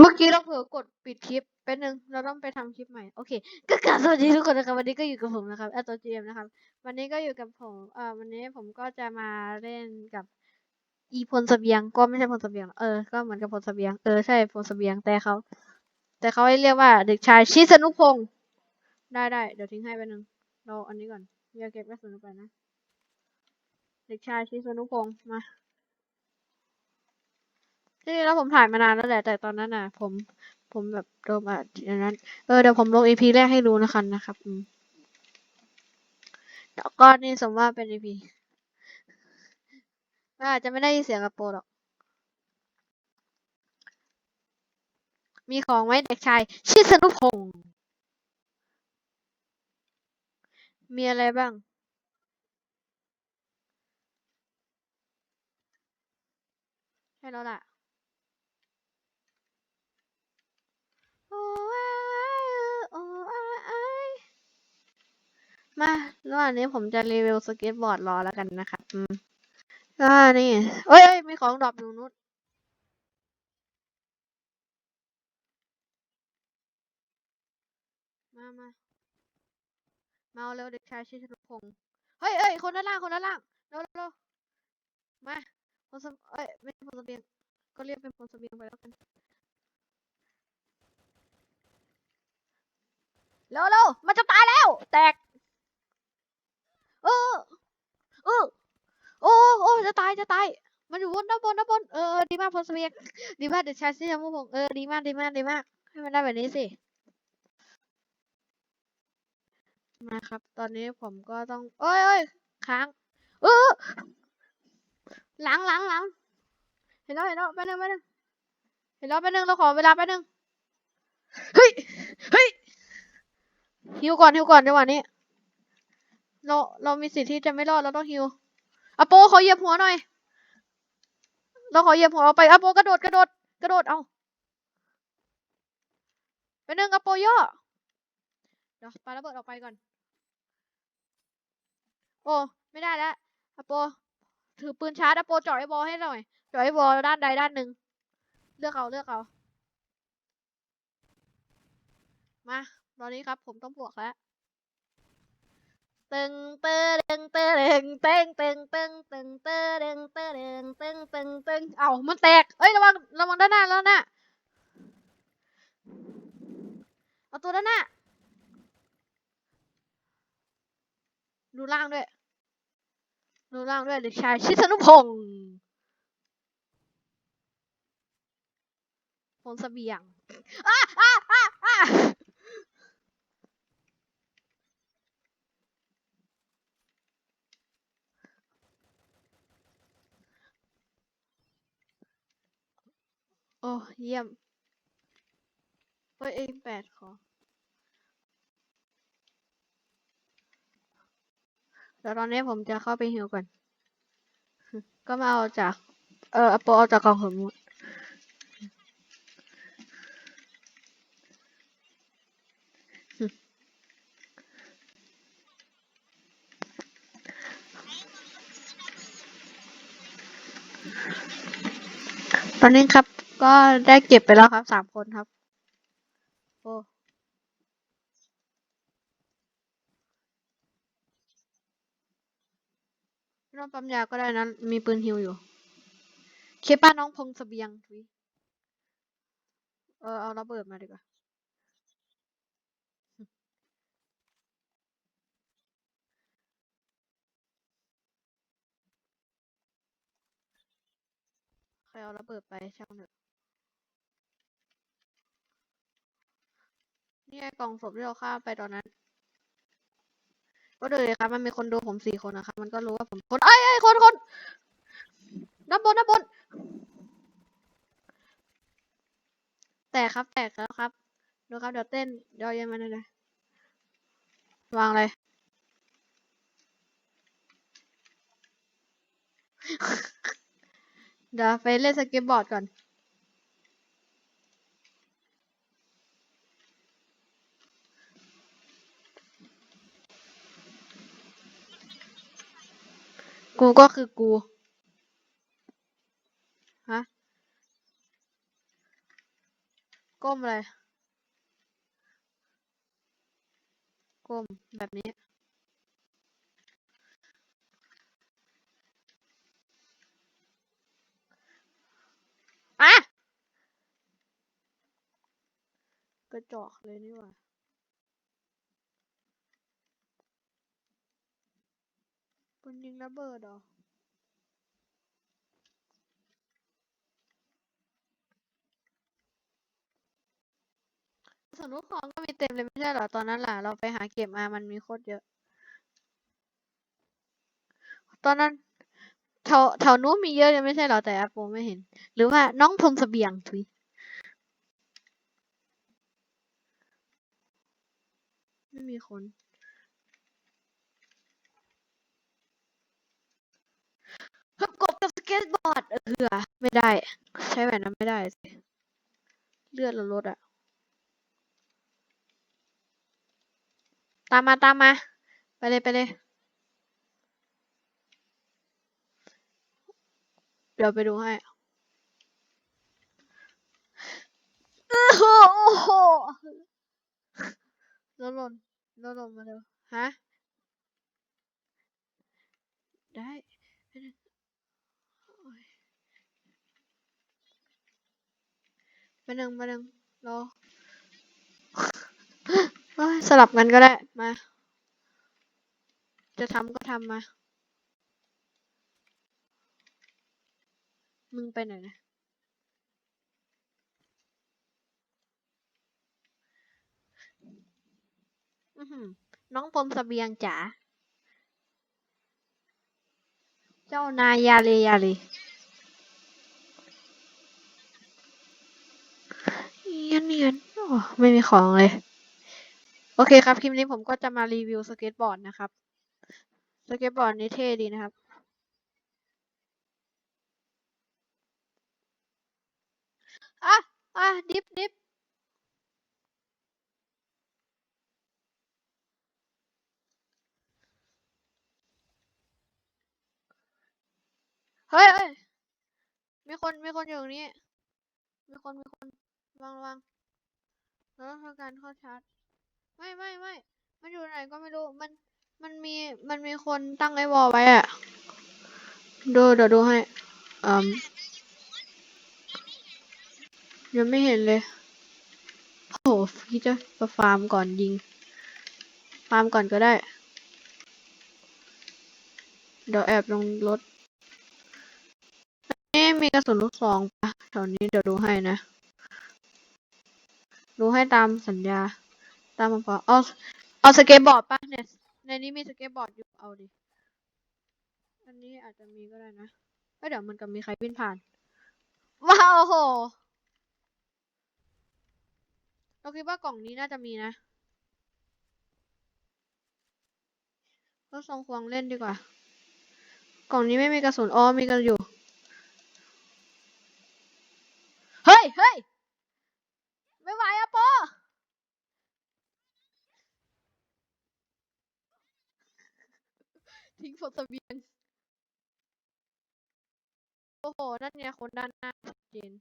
เมื่อกี้เราเผลอกดปิดคลิปแป๊บนึงเราต้องไปทำคลิปใหม่โอเคก็กราบสวัสดีทุกคนนะครับวันนี้ก็อยู่กับผมนะครับแอตโตเจมนะครับ วันนี้ก็อยู่กับผมเอ่อวันนี้ผมก็จะมาเล่นกับอีพลเสบียงก็ไม่ใช่พลเสบียงเออก็เหมือนกับพลเสบียงเออใช่พลเสบียงแต่เขาแต่เขาให้เรียกว่าเด็กชายชิสนุพงศ์ได้ได้เดี๋ยวทิ้งให้ไปหนึ่งเราอันนี้ก่อนอย่าเก็บกระสุนไปนะ เด็กชายชิสนุพงศ์มา ที่นี่แล้วผมถ่ายมานานแล้วแหละแต่ตอนนั้นน่ะ ผม ผมแบบโดนอะอย่างนั้น เออเดี๋ยวผมลง EP แรกให้ดูนะครับนะครับอืมแล้วก็นี่สมว่าเป็น EP มันอาจจะไม่ได้ยินเสียงกระโปรงหรอก มีของไหมเด็กชายชิสนุพงศ์มีอะไรบ้างใช่แล้วล่ะ โอ้ยโอ้ยมาระหว่างนี้ผมจะรีวิวสเก็ตบอร์ดรอแล้วกันนะครับอืมอ่านี่เอ้ยเอ้ยมีของดรอปอยู่นุชมามามาเอาเร็วเด็กชายชิชนุพงศ์เฮ้ยเอ้ยคนด้านล่างคนด้านล่างเร็วเร็วมาพลสเอ้ยไม่ใช่พลสเบียงก็เรียกเป็นพลสเบียงไปแล้วกัน เร็วเร็วมันจะตายแล้ว แตก เออ เออ โอ้โอ้จะตายจะตาย มันอยู่บนด้านบนด้านบน เออดีมากพลเสบียดีมากเด็กชายชิชนุพงศ์เออดีมากดีมากดีมาก ให้มันได้แบบนี้สิ มาครับ ตอนนี้ผมก็ต้องโอ้ยโอ้ยค้าง เออหลังหลังหลังเห็นแล้วเห็นแล้วไปบนึงไปบนึงเห็นแล้วไปบนึงเราขอเวลาไปบนึง เฮ้ย เฮ้ย ฮิวก่อนฮิวก่อนจังหวะนี้ เราเรามีสิทธิ์ที่จะไม่รอดเราต้องฮิวอโปขอเหยียบหัวหน่อย เราขอเหยียบหัวเอาไปอโปกระโดดกระโดดกระโดดเอาไปบนึงอโปย่อเดี๋ยวปาระเบิดออกไปก่อน โอ้ไม่ได้แล้วอโปถือปืนชาร์จอโปจ่อไอ้บอลให้หน่อยจ่อไอ้บอลด้านใดด้านหนึ่งเลือกเอาเลือกเอามา ตอนนี้ครับผมต้องบวกแล้วตึงเตอตึงเตอตึงเตึงตึงตึงตึงเตอตึงเตอตึงตึงตึงตึงเอ้ามันแตกเอ้ยระวังระวังด้านหน้าแล้วนะเอาตัวด้านหน้าดูล่างด้วยดูล่างด้วยเด็กชายชิสนุพงศ์พงเสบียงอ้าอ้าอ้าอ้า อ้เยี่ยมเฮ้ยเอ็แปดขอเดี๋ยวตอนนี้ผมจะเข้าไปฮิวก่อน ก็มาเอาจาก เออเอาโปเอาจากกล่องสมุดตอนนี้ครับ ก็ได้เก็บไปแล้วครับสามคนครับ โอ้ไม่ต้องปั๊มยาก็ได้นะมีปืนฮิวอยู่ เคป้าน้องพงเสบียงทุยเออ เอาระเบิดมาดีกว่าใครเอาระเบิดไปช่างเถอะ นี่ไงกล่องศพที่เราฆ่าไปตอนนั้น ก็ดูเลยครับ มันมีคนดูผมสี่คนนะครับ มันก็รู้ว่าผมคน เอ้ยเอ้ยคนคนด้านบนด้านบน แตกครับ แตกแล้วครับ ดูครับ เดี๋ยวเต้น เดี๋ยวย็นมาหน่อยเลยวางเลยเดี๋ยวไปเล่นสเก็ตบอร์ดก่อน กูก็คือกู ฮะ ก้มเลย ก้มแบบนี้อะกระจอกเลยนี่หว่า ปืนยิงระเบิดเหรอสนุกของก็มีเต็มเลยไม่ใช่เหรอตอนนั้นล่ะ เราไปหาเก็บมามันมีโคตรเยอะ ตอนนั้นแถวแถวนู้นมีเยอะเลยไม่ใช่เหรอแต่อาโปไม่เห็น หรือว่าน้องพรมเสบียงทุยไม่มีคน ฮึบ ก็ตบอร์ดเออไม่ได้ ใช้แบบนั้นไม่ได้สิเลือดเราลดอะตามมาตามมา ไปเลยไปเลย เดี๋ยวไปดูให้โอ้โหโอ้โหลดหล่นลดลนมาเร็วฮะ ได้ไปหนึ่งโอ้ย ไปหนึ่งไปหนึ่งรอสลับกันก็ได้ มา จะทำก็ทำมา มึงไปไหนนะอื้อหือน้องพรมเสบียงจ๋า เจ้านายยาเลยยาเลย เนียนไม่มีของเลย โอเคครับ คลิปนี้ผมก็จะมารีวิวสเก็ตบอร์ดนะครับ สเก็ตบอร์ดนี้เท่ดีนะครับ อะ อะ ดิฟดิฟเฮ้ยเฮ้ยมีคน มีคนอยู่ตรงนี้ มีคน มีคนวังวัง เราต้องทำการเข้าชาร์จไม่ไม่ไม่มันอยู่ไหนก็ไม่รู้ มัน มันมี มันมีคนตั้งไอ้วอลไว้อะดูเดี๋ยวดูให้อืมยังไม่เห็นเลย โอ้โหพี่จะไปฟาร์มก่อนยิง ฟาร์มก่อนก็ได้ เดี๋ยวแอบลงรถนี่มีกระสุนลูกซองปะแถวนี้เดี๋ยวดูให้นะ ดูให้ตามสัญญา ตามมาพอเอาเอาสเก็ตบอร์ดป่ะเนี่ยในนี้มีสเก็ตบอร์ดอยู่เอาดิ อันนี้อาจจะมีก็ได้นะเอ้ยเดี๋ยวมันก็มีใครวิ่งผ่าน ว้าวโอ้โห เราคิดว่ากล่องนี้น่าจะมีนะก็ทรงควงเล่นดีกว่า กล่องนี้ไม่มีกระสุนอ๋อมีกันอยู่ เฮ้ย เฮ้ย ไม่ไหวอะโป ทิ้งผลเสบียงโอ้โห นั่นไงคนด้านหน้าชัดเจน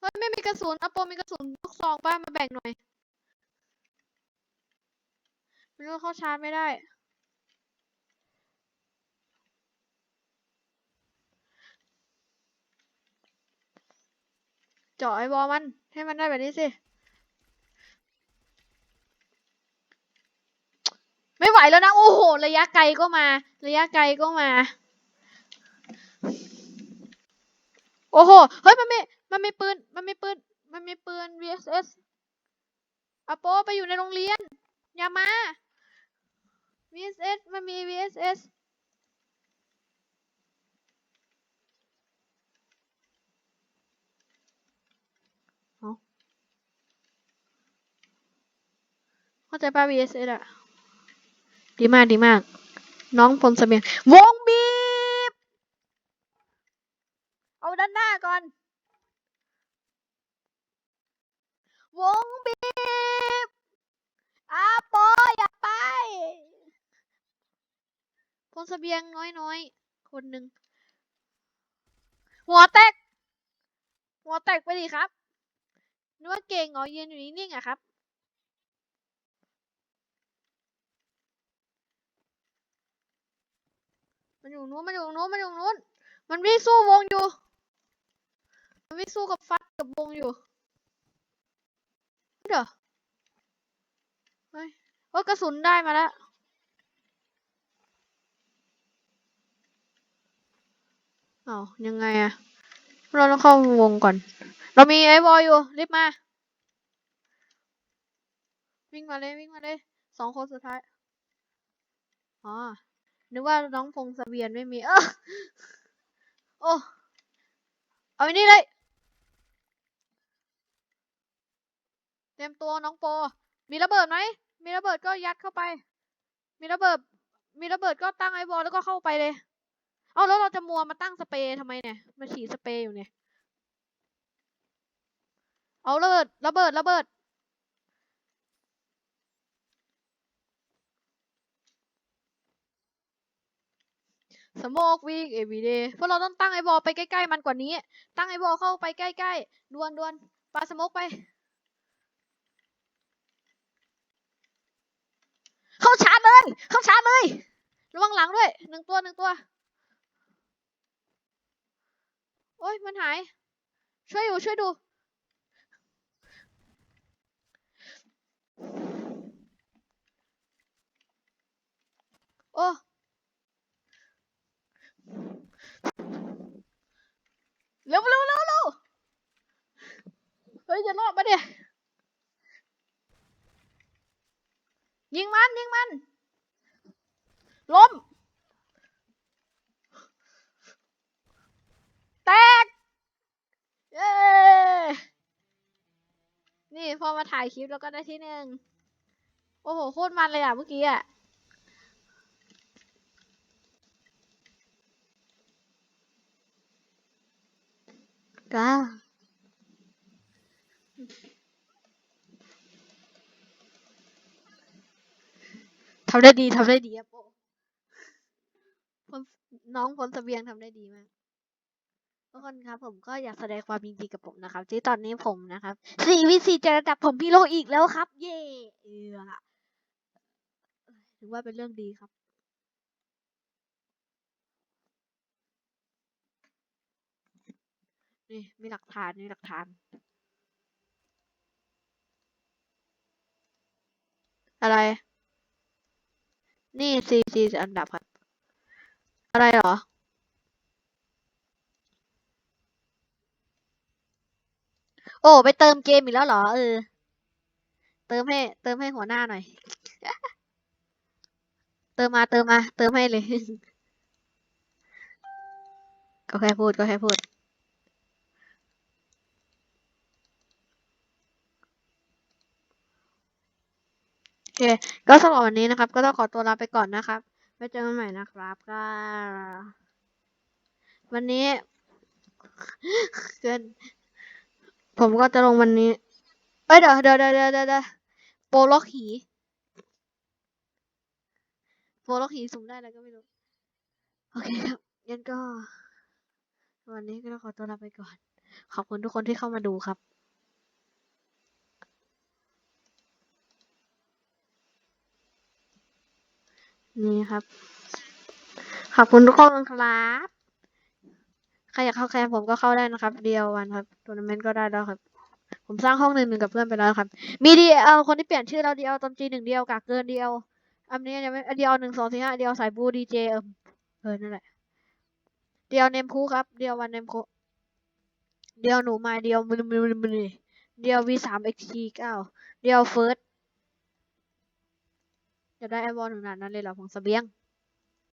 เฮ้ย ไม่มีกระสุนอะโปมีกระสุนลูกซองป้ามาแบ่งหน่อยไม่รู้เข้าชาร์จไม่ได้ เจาะไอ้บอลมัน ให้มันได้แบบนี้สิ ไม่ไหวแล้วนะ โอ้โห ระยะไกลก็มา ระยะไกลก็มา โอ้โห เฮ้ย มันมี มันมีปืน มันมีปืน มันมีปืน VSS อโปไปอยู่ในโรงเรียน อย่ามา VSS มันมี VSS เข้าใจป่ะ VSS อะดีมากดีมาก น้องพลเสบียงวงบีบ เอาด้านหน้าก่อน วงบีบอาโปอย่าไปคนเสบียงน้อยๆ คนหนึ่งหัวแตกหัวแตกไปดิครับนึกว่าเก่งเหรอยืนอยู่นิ่งๆอะครับ มันอยู่นู้นมันอยู่นู้นมันอยู่นู้น มันวิ่งสู้วงอยู่ มันวิ่งสู้กับฟัดกับวงอยู่เดี๋ยวเฮ้ยว่ากระสุนได้มาแล้วอ้ายังไงอะเราต้องเข้าวงก่อน เรามีไอ้บอยอยู่ รีบมา วิ่งมาเลย วิ่งมาเลย สองคนสุดท้าย อ๋อ นึกว่าน้องพงษ์เสเบียนไม่มี เออโอ้เอาอันนี้เลย เตรียมตัวน้องโป มีระเบิดไหม มีระเบิดก็ยัดเข้าไป มีระเบิด มีระเบิดก็ตั้งไอ้บอลแล้วก็เข้าไปเลย เอาแล้วเราจะมัวมาตั้งสเปรย์ทำไมเนี่ย มาฉีดสเปรย์อยู่เนี่ย เอาระเบิด ระเบิด ระเบิด สโมกวีกเอวีเดย์เพราะเราต้องตั้งไอ้บอลไปใกล้ๆมันกว่านี้ ตั้งไอ้บอลเข้าไปใกล้ๆดวนดวนปาสโมกไป เข้าชาร์จเลย เข้าชาร์จเลย ระวังหลังด้วยหนึ่งตัวหนึ่งตัว โอ้ยมันหาย ช่วยอยู่ช่วยดูโอ้ เร็วเร็วเร็วเร็วเฮ้ยจะ รอดปะเนี่ย ยิงมัน ยิงมัน ล้ม แตก เย้ นี่พอมาถ่ายคลิปแล้วก็ได้ที่หนึ่ง โอ้โห โคตรมันเลยอะเมื่อกี้อะก้าำได้ดีทำได้ดีอะโปน้องพลเสบียงทำได้ดีมากทุกคนครับผมก็อยากแสดงความยินดีกับผมนะครับที่ตอนนี้ผมนะครับสี่วิสี่จะระดับผมพี่โลอีกแล้วครับ เย่เออถือว่าเป็นเรื่องดีครับนี่มีหลักฐานมีหลักฐาน อะไร นี่ซีซีอันดับครับ อะไรหรอ โอ้ ไปเติมเกมอีกแล้วเหรอ เออ เติมให้ เติมให้หัวหน้าหน่อย เติมมาเติมมา เติมให้เลย ก็แค่พูดก็แค่พูด เค ก็สำหรับวันนี้นะครับ ก็ต้องขอตัวลาไปก่อนนะครับไว้เจอกันใหม่นะครับก็วันนี้เกินผมก็จะลงวันนี้ เอ้ยเดี๋ยวเดี๋ยวเดี๋ยวเดี๋ยวเดี๋ยวโปล็อกหีโปล็อกหีสุ่มได้แล้วก็ไม่รู้ โอเคครับงั้นก็ วันนี้ก็ต้องขอตัวลาไปก่อน ขอบคุณทุกคนที่เข้ามาดูครับ นี่ครับ ขอบคุณทุกคนครับ ใครอยากเข้าแคมป์ผมก็เข้าได้นะครับ เดียววันครับทัวร์นาเมนต์ก็ได้แล้วครับ ผมสร้างห้องหนึ่งหนึ่งกับเพื่อนไปแล้วครับ มีดีเอลคนที่เปลี่ยนชื่อเราดีเอลตอนจีหนึ่งเดียวกากเกินดีเอลอันนี้ยังไม่เดียวหนึ่งสองสี่ห้าเดียวสายบูดีเจเออเออนั่นแหละเดียวเนมคูครับ เดียววันเนมคูเดียวหนูมาเดียวมือมือมือมือเดียววีสามเอ็กทีเก้าเดียวเฟิร์ส จะได้ไอวอลถึงขนาดนั้นเลยเหรอ ของเสเบียง